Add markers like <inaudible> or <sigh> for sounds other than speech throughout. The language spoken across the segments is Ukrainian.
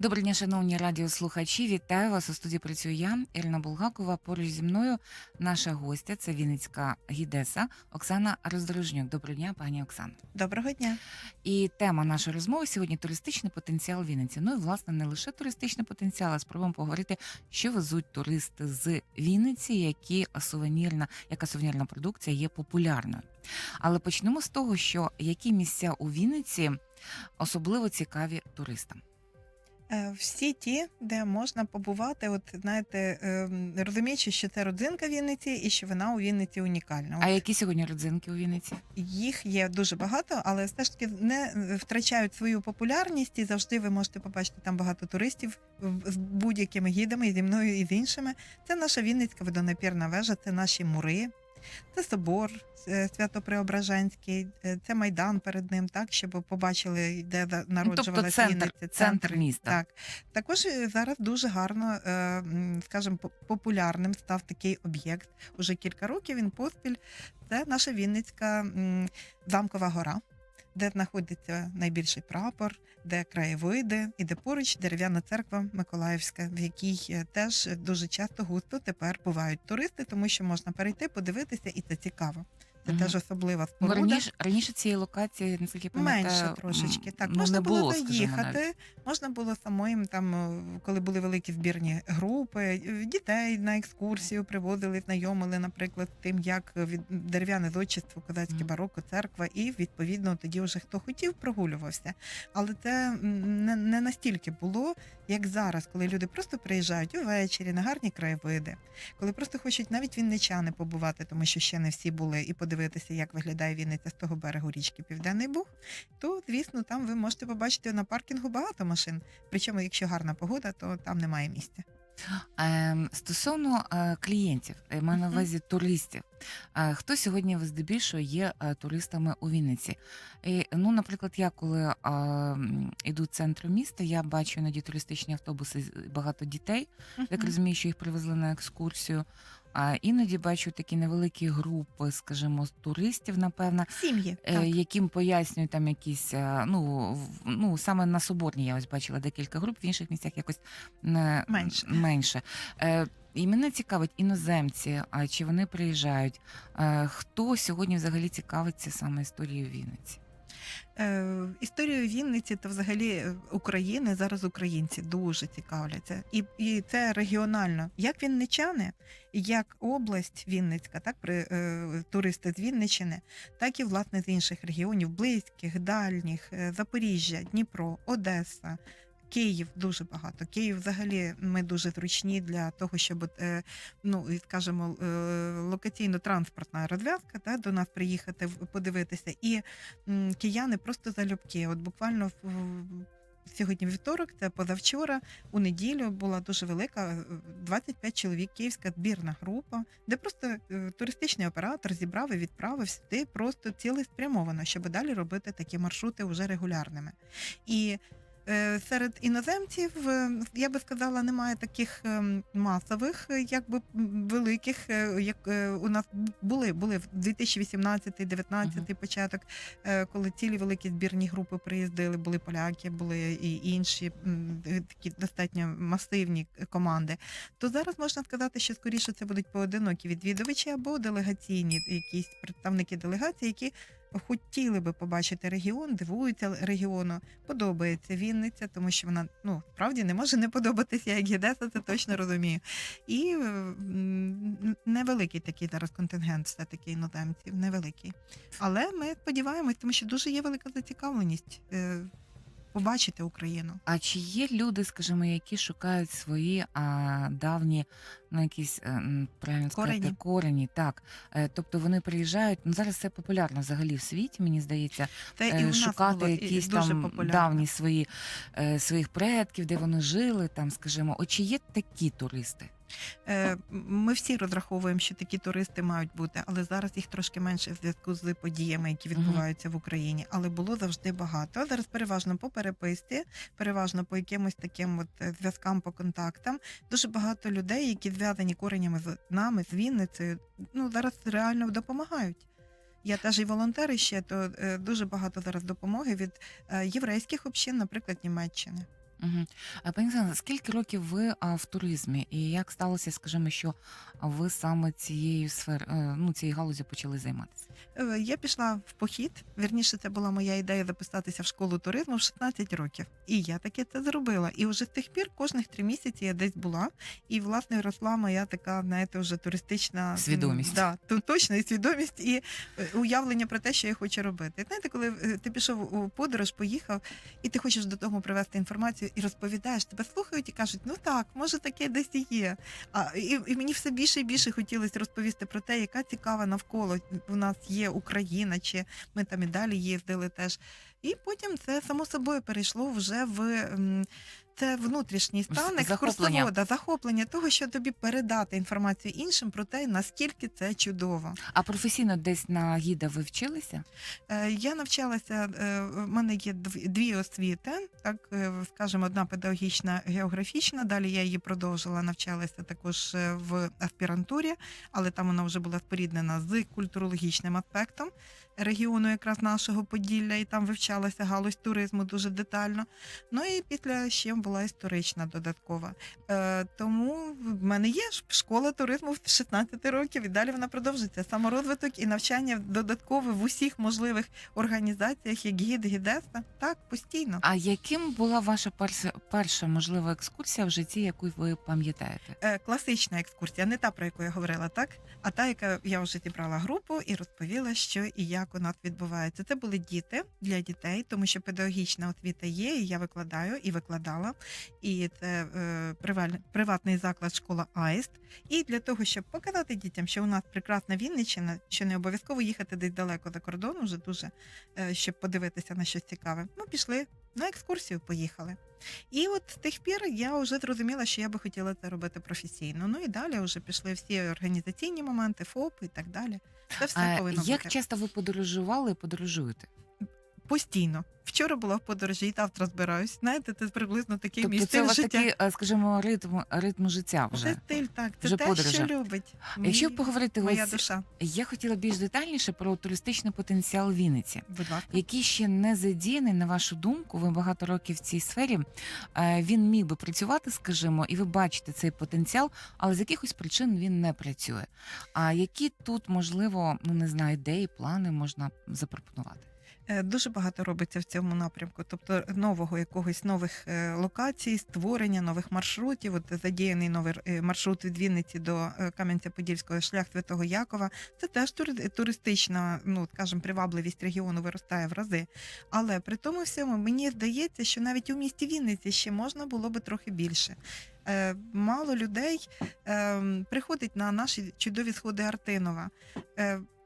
Доброго дня, шановні радіослухачі. Вітаю вас у студії. Працюю я, Ірина Булгакова. Поруч зі мною наша гостя це Вінницька гідеса Оксана Роздорожнюк. Доброго дня, пані Оксана. Доброго дня. І тема нашої розмови сьогодні туристичний потенціал Вінниці. Ну і власне не лише туристичний потенціал, а спробуємо поговорити, що везуть туристи з Вінниці, які сувенірна, яка сувенірна продукція є популярною. Але почнемо з того, що які місця у Вінниці особливо цікаві туристам. Е, Всі ті, де можна побувати, от знаєте, ем, розуміючи, що це родзинка Вінниці і що вона у Вінниці унікальна. А які сьогодні родзинки у Вінниці? їх є дуже багато, але все ж таки не е, втрачають свою популярність, і завжди ви можете побачити там багато туристів з будь-якими гідами, і зі мною, і з іншими. Це наша Вінницька водонапірна вежа, це наші мури. Це собор е, Свято-Преображенський, е, це майдан перед ним, так щоб побачили, де Ну, тобто народжувалася центр, Вінниця. центр міста. Так. Також е, зараз дуже гарно, скажімо, популярним став такий об'єкт. Уже кілька років він поспіль. Це наша Вінницька замкова гора, де знаходиться найбільший прапор, де краєвиди, і де поруч дерев'яна церква Миколаївська, в якій е, теж дуже часто густо тепер бувають туристи, тому що можна перейти, подивитися, і це цікаво. Це Мгм. теж особлива Ну, споруда. раніше, раніше цієї локації, наскільки я пам'ятаю, Менше м, трошечки. Так, ну, можна не було, було скажімо, заїхати, можна було самим там, е, коли були великі збірні групи, е, дітей на екскурсію привозили, знайомили, наприклад, з тим, як від дерев'яне зодчество, козацьке Мгм. бароко, церква, і відповідно тоді вже хто хотів, прогулювався. Але це м, не, не настільки було, як зараз, коли люди просто приїжджають увечері на гарні краєвиди, коли просто хочуть навіть вінничани побувати, тому що ще не всі були, і подивитися, як виглядає Вінниця з того берегу річки Південний Буг, то звісно, там ви можете побачити на паркінгу багато машин. Причому, якщо гарна погода, то там немає місця. Ем, стосовно е, клієнтів, я маю на увазі туристів. Е, хто сьогодні здебільшого є е, туристами у Вінниці? І, ну, наприклад, я коли е, м, іду центром міста, я бачу іноді туристичні автобуси багато дітей. Я так Мгм. розумію, що їх привезли на екскурсію. А іноді бачу такі невеликі групи, скажімо, туристів, напевно, Сім'ї. е, Так. яким пояснюють там якісь, е, ну, в- ну саме на Соборній я ось бачила декілька груп, в інших місцях якось не, Менше. менше. Е, І мене цікавить іноземці, а чи вони приїжджають? Е, Хто сьогодні взагалі цікавиться саме історією Вінниці? Е, історією Вінниці та взагалі е, України зараз українці дуже цікавляться. І, і це регіонально. Як вінничани, як область Вінницька, так при е, туристи з Вінниччини, так і власне з інших регіонів, близьких, дальніх, е, Запоріжжя, Дніпро, Одеса. Київ дуже багато. Київ взагалі ми дуже зручні для того, щоб е, ну і скажімо, е, локаційно-транспортна розв'язка та, до нас приїхати подивитися. І кияни просто залюбки. От буквально в- сьогодні вівторок, це позавчора, у неділю була дуже велика, е, 25 чоловік, київська збірна група, де просто е, туристичний оператор зібрав і відправив сюди просто цілеспрямовано, щоб далі робити такі маршрути вже регулярними. І е, Серед іноземців е, я би сказала, немає таких ем, масових, е, якби великих, е, як е, у нас були, були в 2018-2019 початок, е, коли цілі великі збірні групи приїздили, були поляки, були і інші е, такі достатньо масивні команди. То зараз можна сказати, що скоріше це будуть поодинокі відвідувачі або делегаційні якісь представники делегації, які хотіли би побачити регіон, дивуються регіону, подобається Вінниця, тому що вона ну справді не може не подобатися як Гедеса, це точно розумію. І е, невеликий такий зараз контингент, все таки іноземців, невеликий. Але ми сподіваємось, тому що дуже є велика зацікавленість е, побачити Україну. А чи є люди, скажімо, які шукають свої а, давні, ну якісь е, м, правильно сказати, Корені. корені? Так, Е, тобто вони приїжджають. Ну зараз це популярно взагалі в світі, мені здається. Е, і у нас шукати було, і якісь дуже там популярно. давні свої е, своїх предків, де вони жили, там, скажімо, О, чи є такі туристи? Е, Ми всі розраховуємо, що такі туристи мають бути, але зараз їх трошки менше в зв'язку з подіями, які відбуваються в Україні. Але було завжди багато. Зараз переважно по переписці, переважно по якимось таким от е, зв'язкам по контактам. Дуже багато людей, які зв'язані коренями з нами, з Вінницею, ну зараз реально допомагають. Я теж і волонтери ще, то е, дуже багато зараз допомоги від єврейських общин, наприклад, Німеччини. Мгм. А пані Оксана, скільки років ви а, в туризмі, і як сталося, скажімо, що ви саме цією сфер, е, ну, цією галузю почали займатися? Е, Я пішла в похід. Вірніше, це була моя ідея записатися в школу туризму в 16 років. І я таки це зробила. І вже з тих пір кожних три місяці я десь була. І власне росла моя така, знаєте, вже туристична Свідомість. Да, то точно і свідомість, і е, уявлення про те, що я хочу робити. Знаєте, коли е, ти пішов у подорож, поїхав, і ти хочеш до того привести інформацію і розповідаєш, тебе слухають і кажуть, ну так, може таке десь і є. А і, і мені все більше і більше хотілося розповісти про те, яка цікава навколо у нас є Україна, чи ми там і далі їздили теж. І потім це само собою перейшло вже в це внутрішній стан екскурсовода, захоплення того, що тобі передати інформацію іншим про те, наскільки це чудово. А професійно десь на гіда ви вчилися? Е, Я навчалася, е, в мене є дві освіти, так е, скажімо, одна педагогічна, географічна. Далі я її продовжила, навчалася також в аспірантурі, але там вона вже була споріднена з культурологічним аспектом регіону, якраз нашого Поділля, і там вивчалася галузь туризму дуже детально. Ну і після ще була історична додаткова. Е, Тому в мене є школа туризму в 16 років, і далі вона продовжиться. Саморозвиток і навчання додаткове в усіх можливих організаціях, як гід, гідеста. Так, постійно. А яким була ваша перша, перша можлива екскурсія в житті, яку ви пам'ятаєте? Е, Класична екскурсія, не та, про яку я говорила, так, а та, яка я вже зібрала групу і розповіла, що і як у нас відбувається. Це були діти для дітей, тому що педагогічна освіта є, і я викладаю і викладала. І це е, приватний заклад школа Аїст. І для того, щоб показати дітям, що у нас прекрасна Вінниччина, що не обов'язково їхати десь далеко за кордон, вже дуже е, щоб подивитися на щось цікаве. Ну, пішли на екскурсію, поїхали. І от з тих пір я вже зрозуміла, що я би хотіла це робити професійно. Ну і далі вже пішли всі організаційні моменти, ФОП і так далі. Це все повинно як бути часто ви подорожували і подорожуєте? Постійно. Вчора була в подорожі і завтра збираюсь. Знаєте, це приблизно такий мій Тобто це у вас життя. такий, е, скажімо, ритм, ритм життя вже. Це стиль, так. Це Вже те, подорожа. що любить. Якщо мій- поговорити моя ось, душа. я хотіла більш детальніше про туристичний потенціал Вінниці. Будь ласка. який ще не задіяний, на вашу думку, ви багато років в цій сфері. е, Він міг би працювати, скажімо, і ви бачите цей потенціал, але з якихось причин він не працює. А які тут, можливо, ну не знаю, ідеї, плани можна запропонувати? Е, Дуже багато робиться в цьому напрямку, тобто нового якогось нових е, локацій, створення нових маршрутів. От задіяний новий е, маршрут від Вінниці до Кам'янця-Подільського шлях Святого Якова. Це теж тури- туристична, ну скажімо, привабливість регіону виростає в рази. Але при тому всьому мені здається, що навіть у місті Вінниці ще можна було би трохи більше. Мало людей е, приходить на наші чудові сходи Артинова.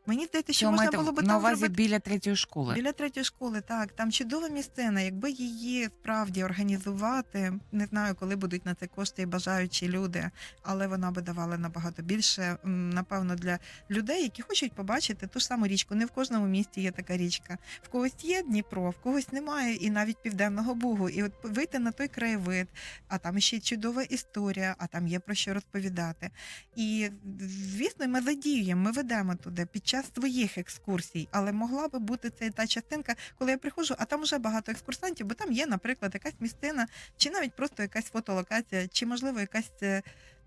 Мені здається, що Що можна було би на там увазі зробити біля третьої школи? Біля третьої школи, так, там чудова місцина. Якби її справді організувати, не знаю, коли будуть на це кошти і бажаючі люди, але вона би давала набагато більше, напевно, для людей, які хочуть побачити ту ж саму річку. Не в кожному місті є така річка. В когось є Дніпро, в когось немає, і навіть південного Бугу. І от вийти на той краєвид, а там ще чудова історія, а там є про що розповідати. І звісно, ми задіюємо, ми ведемо туди під час своїх екскурсій, але могла би бути це та частинка, коли я приходжу, а там вже багато екскурсантів, бо там є, наприклад, якась місцина, чи навіть просто якась фотолокація, чи можливо якась.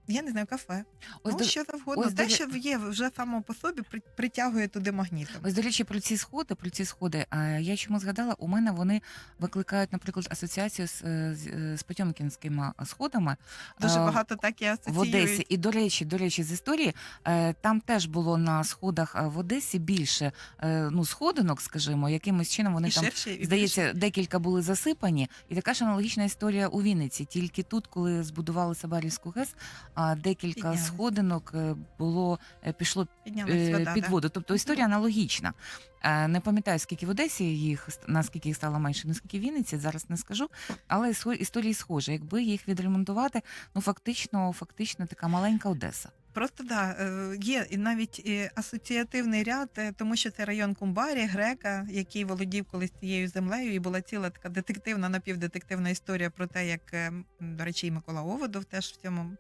Я не знаю, кафе. Ось, ну, до, що завгодно. ось Те, до- що є вже само по собі, при- притягує туди магнітом. ось, до речі, про ці сходи, про ці сходи. е, Я чому згадала, у мене вони викликають, наприклад, асоціацію з, е, з, е, з Потьомкінськими сходами. Дуже Е, багато так і в асоціюють. Одесі. І до речі, до речі, з історії е, там теж було на сходах е, в Одесі більше е, ну сходинок, скажімо, якимось чином вони і там. ширше, і більше. Здається, декілька були засипані, і така ж аналогічна історія у Вінниці. Тільки тут, коли збудували Сабарівську ГЕС, а декілька Піднялись. сходинок е, було е, пішло е, вода, під да. воду. Тобто історія аналогічна. Не пам'ятаю, скільки в Одесі їх наскільки їх стало менше, наскільки в Вінниці, зараз не скажу. Але історії схожі. Якби їх відремонтувати, ну фактично, фактично така маленька Одеса. Просто да, е, є і навіть асоціативний ряд, е, тому що це район Кумбарі, Грека, який володів колись цією землею, і була ціла така детективна, напівдетективна історія про те, як, е, до речі, і Микола Оводов теж в цьому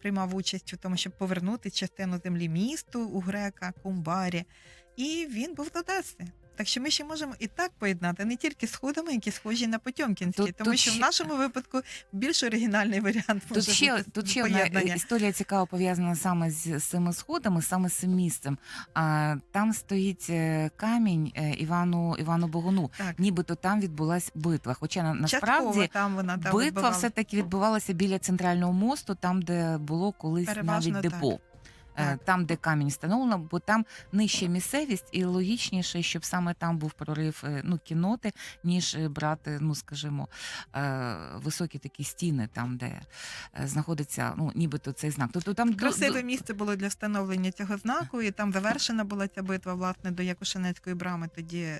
приймав участь у тому, щоб повернути частину землі місту у Грека, Кумбарі. І він був з Одеси. Так що ми ще можемо і так поєднати, не тільки сходами, які схожі на Потьомкінські, Тут- тому тут що ще- в нашому випадку більш оригінальний варіант може ще, бути тут ще одна поєднання. історія цікава пов'язана саме з, з цими сходами, саме з цим місцем. А, там стоїть е, камінь е, Івану Івану Богуну. Так. Нібито там відбулась битва. Хоча на, Частково насправді там вона там битва все таки відбувалася біля центрального мосту, там де було колись Переважно навіть так. депо. Е, Так. Там, де камінь встановлено, бо там нижча місцевість, і логічніше, щоб саме там був прорив е, ну, кіноти, ніж е, брати, ну скажімо, високі такі стіни, там, де знаходиться ну, нібито цей знак. Тобто там Красиве місце було для встановлення цього знаку, і там завершена була ця битва власне до Якушинецької брами. Тоді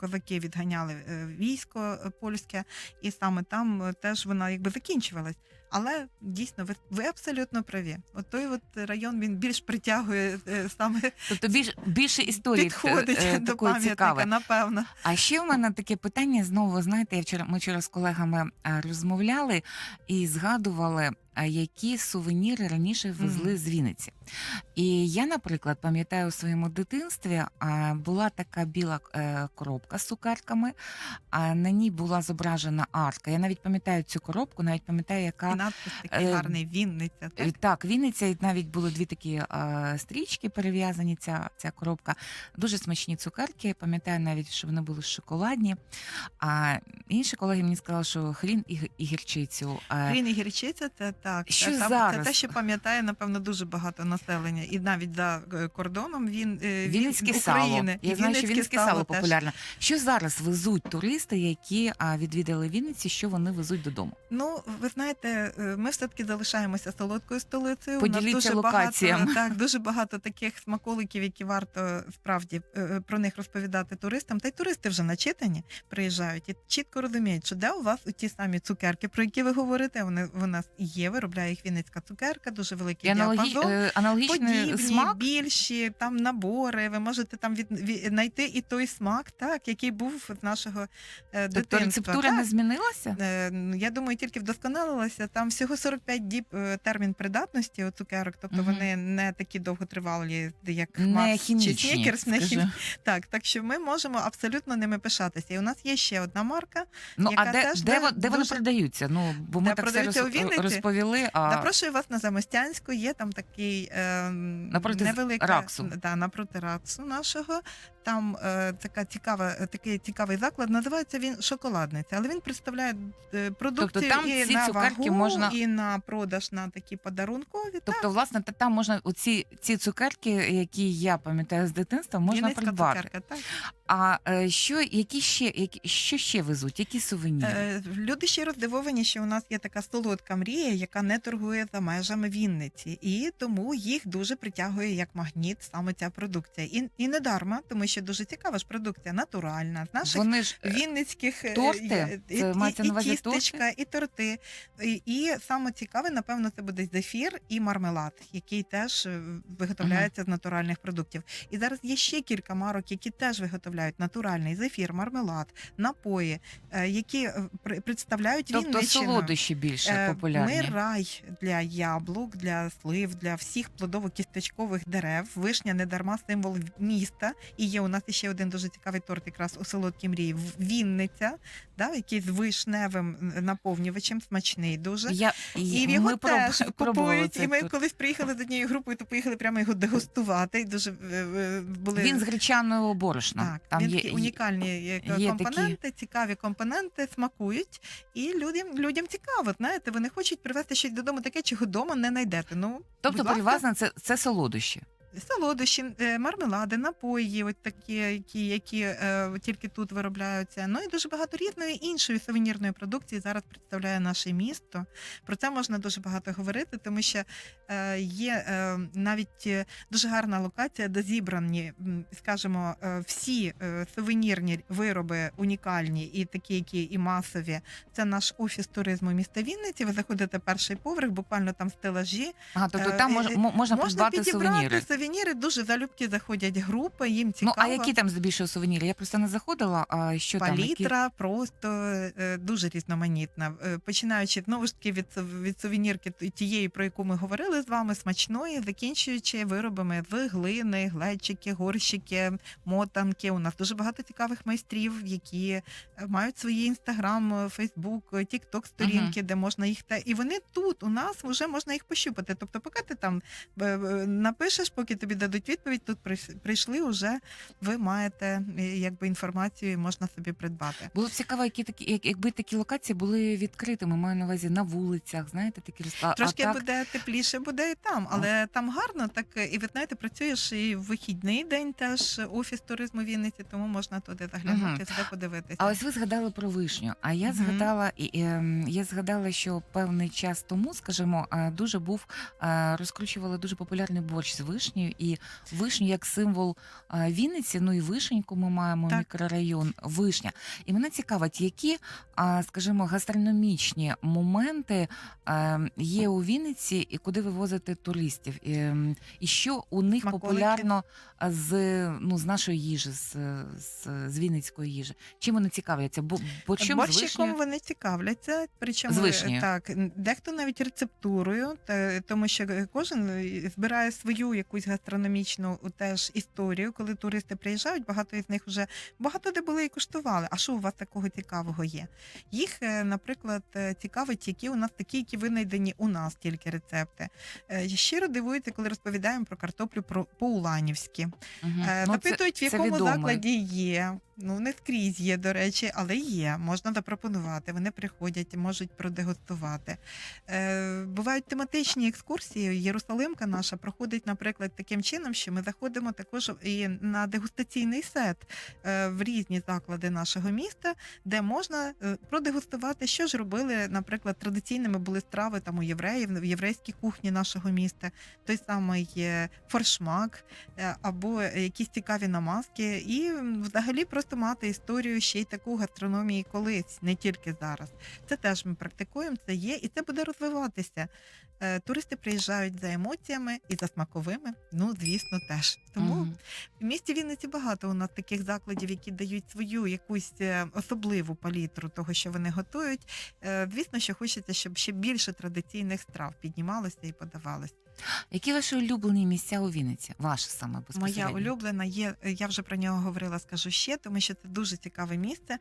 козаки відганяли військо польське, і саме там теж вона якби закінчувалась. Але дійсно, ви, ви абсолютно праві. От той от район він більш притягує е, саме тобто більш, більше історії підходить е, до пам'ятника, напевно. А ще в мене таке питання знову. Знаєте, я вчора ми вчора з колегами е, розмовляли і згадували, е, які сувеніри раніше везли Мгм. з Вінниці. І я, наприклад, пам'ятаю у своєму дитинстві була така біла е, коробка з цукерками, а на ній була зображена арка. Я навіть пам'ятаю цю коробку, навіть пам'ятаю, І яка надпис такий е, гарний Вінниця. Так? Е, Так, Вінниця і навіть були дві такі стрічки перев'язані. Ця, ця коробка. Дуже смачні цукерки. Пам'ятаю навіть, що вони були шоколадні. А інші колеги мені сказали, що хрін і, і гірчицю. Хрін і гірчиця це так. Що там- зараз? це те, що пам'ятає, напевно, дуже багато населення. І навіть за е, кордоном він е, він- Вінницьке сало. України. Я І знаю, що вінницьке сало теж. популярне. Що зараз везуть туристи, які відвідали Вінниці, що вони везуть додому? Ну, ви знаєте, е, ми все-таки залишаємося солодкою столицею. Поділіться У нас дуже локаціями. багато, так, дуже багато таких смаколиків, які варто справді про них розповідати туристам. Та й туристи вже начитані приїжджають і чітко розуміють, що де у вас у ті самі цукерки, про які ви говорите. Вони у нас є. Виробляє їх Вінницька цукерка, дуже великий І аналогі... діапазон. е, аналогічний Подібні, смак. більші, там набори. Ви можете там від, від, знайти і той смак, так, який був з нашого е, Тобто дитинства. рецептура Так. не змінилася? Е, ну, Я думаю, тільки вдосконалилася. Там всього 45 діб е, термін придатності у цукерок, тобто Мгм. вони не такі довготривалі, як Не Марс чи хімічні. Снікерс. Не хім... Так, так що ми можемо абсолютно ними пишатися. І у нас є ще одна марка. Ну а яка де, теж де, де де вони дуже- продаються? Ну бо ми Де так все продаються роз- Вінниці? розповіли. А Запрошую вас на Замостянську. Є там такий е, Напроти невелика Раксу. Да, напроти Раксу нашого. Там е, така цікава, такий цікавий заклад. Називається він шоколадниця, але він представляє е, продукцію Тобто там і ці на цукерки вагу, можна- і на продаж на такі подарункові. так. Тобто, власне, та- там можна оці ці цукерки, які я пам'ятаю з дитинства, можна Вінницька придбати. цукерка, так. А е, що, які ще, які, що ще везуть? Які сувеніри? Е, Люди щиро здивовані, що у нас є така солодка мрія, яка не торгує за межами Вінниці, і тому їх дуже притягує як магніт саме ця продукція. І, і не дарма, тому що дуже цікава ж продукція, натуральна, з наших Вони ж е, Вінницьких е, торти? і, Це і, і, увазі і торти. І, і саме цікаве, напевно, це буде зефір і мармелад, який теж е, виготовляється з натуральних продуктів. І зараз є ще кілька марок, які теж виготовляють натуральний зефір, мармелад, напої, які представляють тобто Вінниччину. солодощі більше популярні. Ми рай для яблук, для слив, для всіх плодово-кісточкових дерев. Вишня не дарма символ міста. І є у нас ще один дуже цікавий торт, якраз у солодкій мрії. Вінниця, да, який з вишневим наповнювачем, смачний дуже. Я, І ми його проб- теж купують. І ми торт. колись приїхали з однією групою, то поїхали прямо його дегустувати. І дуже е, е, були Він з гречаного борошна. так, Там він є, такі унікальні е, є компоненти, цікаві компоненти, смакують, і людям, людям цікаво, знаєте, вони хочуть привезти щось додому таке, чого вдома не знайдете. Ну, Тобто, будь ласка, переважно це, це солодощі. Солодощі, е, мармелади, напої, от такі, які, які е, тільки тут виробляються. Ну і дуже багато різної іншої сувенірної продукції зараз представляє наше місто. Про це можна дуже багато говорити, тому що е, є е, навіть дуже гарна локація, де зібрані, скажімо, всі сувенірні вироби унікальні і такі, які і масові. Це наш офіс туризму міста Вінниці. Ви заходите перший поверх, буквально там стелажі. Ага, тобто там мож, можна, Можна підібрати сувеніри. Сувеніри, дуже залюбки заходять групи, їм Ну, а які там здебільшого сувеніри? Я просто не заходила, а що там? Які... Палітра просто е, дуже різноманітна. Е, Починаючи знову ж таки від, від сувенірки тієї, про яку ми говорили з вами, смачної, закінчуючи виробами з глини, глечики, горщики, мотанки. У нас дуже багато цікавих майстрів, які е, мають свої інстаграм, фейсбук, тікток сторінки, де можна їх те. І вони тут у нас вже можна їх пощупати. Тобто, поки ти там напишеш, поки тобі дадуть відповідь, тут прийшли вже ви маєте е, якби інформацію і можна собі придбати. Було б цікаво, які такі, як- якби такі локації були відкритими, маю на увазі на вулицях, знаєте, такі ресторани. Трошки а так, буде тепліше, буде і там, але там гарно, так е, і ви знаєте, працюєш і в вихідний день теж офіс туризму Вінниці, тому можна туди заглянути, все подивитися. А ось ви згадали про вишню. А я Мгм. згадала і ем, я згадала, що певний час тому, скажімо, е, дуже був е, розкручували дуже популярний борщ з вишнею, і вишню як символ е, Вінниці. Ну і вишеньку ми маємо Так. мікрорайон Вишня. І мене цікавить, які, скажімо, гастрономічні моменти е, є у Вінниці, і куди ви возите туристів, і, ем, що у них Смаколики. популярно з ну з нашої їжі, з, з, з Вінницької їжі. Чим вони цікавляться? Бо борщом з Борщиком вони цікавляться, причому З так дехто навіть рецептурою, тому що кожен збирає свою якусь гастрономічну теж історію, коли туристи приїжджають. Багато із них вже багато де були і куштували. А що у вас такого цікавого є? Їх, е, наприклад, е, цікавить, які у нас такі, які винайдені у нас тільки рецепти. Е, Щиро дивуються, коли розповідаємо про картоплю про по-уланівськи. Угу. Е, Ну, це- в якому закладі є. Ну, не скрізь є, до речі, але є. Можна запропонувати. Вони приходять, можуть продегустувати. Е, бувають тематичні екскурсії. Єрусалимка наша проходить, наприклад, таким чином, що ми заходимо також і на дегустаційний сет е, в різні заклади нашого міста, де можна е, продегустувати, що ж робили, наприклад, традиційними були страви там у євреїв в єврейській кухні нашого міста. Той самий е, форшмак, або якісь цікаві намазки, і взагалі просто мати історію ще й таку гастрономії колись, не тільки зараз. Це теж ми практикуємо, це є, і це буде розвиватися. Е, Туристи приїжджають за емоціями і за смаковими. Ну, звісно, теж. Тому Мгм. в місті Вінниці багато у нас таких закладів, які дають свою якусь е, особливу палітру того, що вони готують. Е, Звісно, що хочеться, щоб ще більше традиційних страв піднімалося і подавалося. Які ваші улюблені місця у Вінниці? Ваше саме Моя улюблена є. Я вже про нього говорила, скажу ще, тому що це дуже цікаве місце.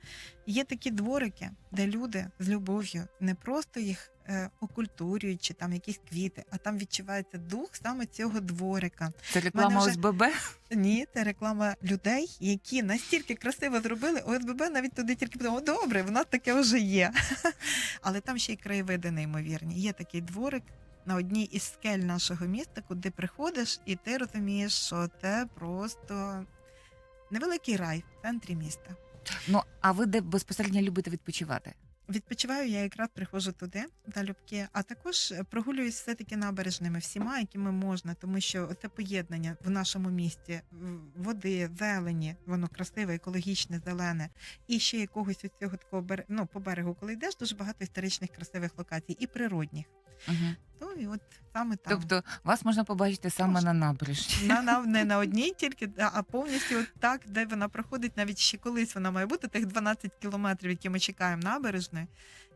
Є такі дворики, де люди з любов'ю не просто їх е, окультурюють чи там якісь квіти, а там відчувається дух саме цього дворика. Це реклама вже- ОСББ? Ні, це реклама людей, які настільки красиво зробили. ОСББ навіть туди тільки подумав, добре, в нас таке вже є. <laughs> Але там ще й краєвиди неймовірні. Є такий дворик на одній із скель нашого міста, куди приходиш, і ти розумієш, що це просто невеликий рай в центрі міста. Ну а ви де безпосередньо любите відпочивати? Відпочиваю я якраз приходжу туди залюбки, а також прогулююсь все-таки набережними всіма, якими можна, тому що це поєднання в нашому місті води, зелені, воно красиве, екологічне, зелене, і ще якогось ось цього такого ну, по берегу, коли йдеш, дуже багато історичних красивих локацій і природних. Угу. Ну і от саме там. Тобто вас можна побачити саме Можна. на набережні. На, на, <laughs> не на одній тільки, а повністю от так, де вона проходить, навіть ще колись вона має бути, тих 12 кілометрів, які ми чекаємо набережною,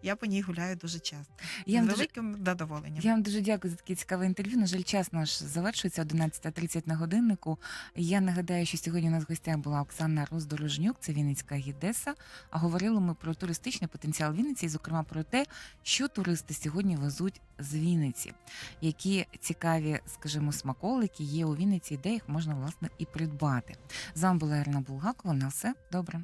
я по ній гуляю дуже часто. Я вам з дуже великим задоволенням. Я вам дуже дякую за таке цікаве інтерв'ю. На жаль, час наш завершується 11.30 на годиннику. Я нагадаю, що сьогодні у нас в гостях була Оксана Роздорожнюк, це Вінницька гідеса. А говорили ми про туристичний потенціал Вінниці, і, зокрема, про те, що туристи сьогодні везуть з Вінниці, які цікаві, скажімо, смаколики є у Вінниці, де їх можна власне і придбати. З вами була Ірина Булгакова. На все добре.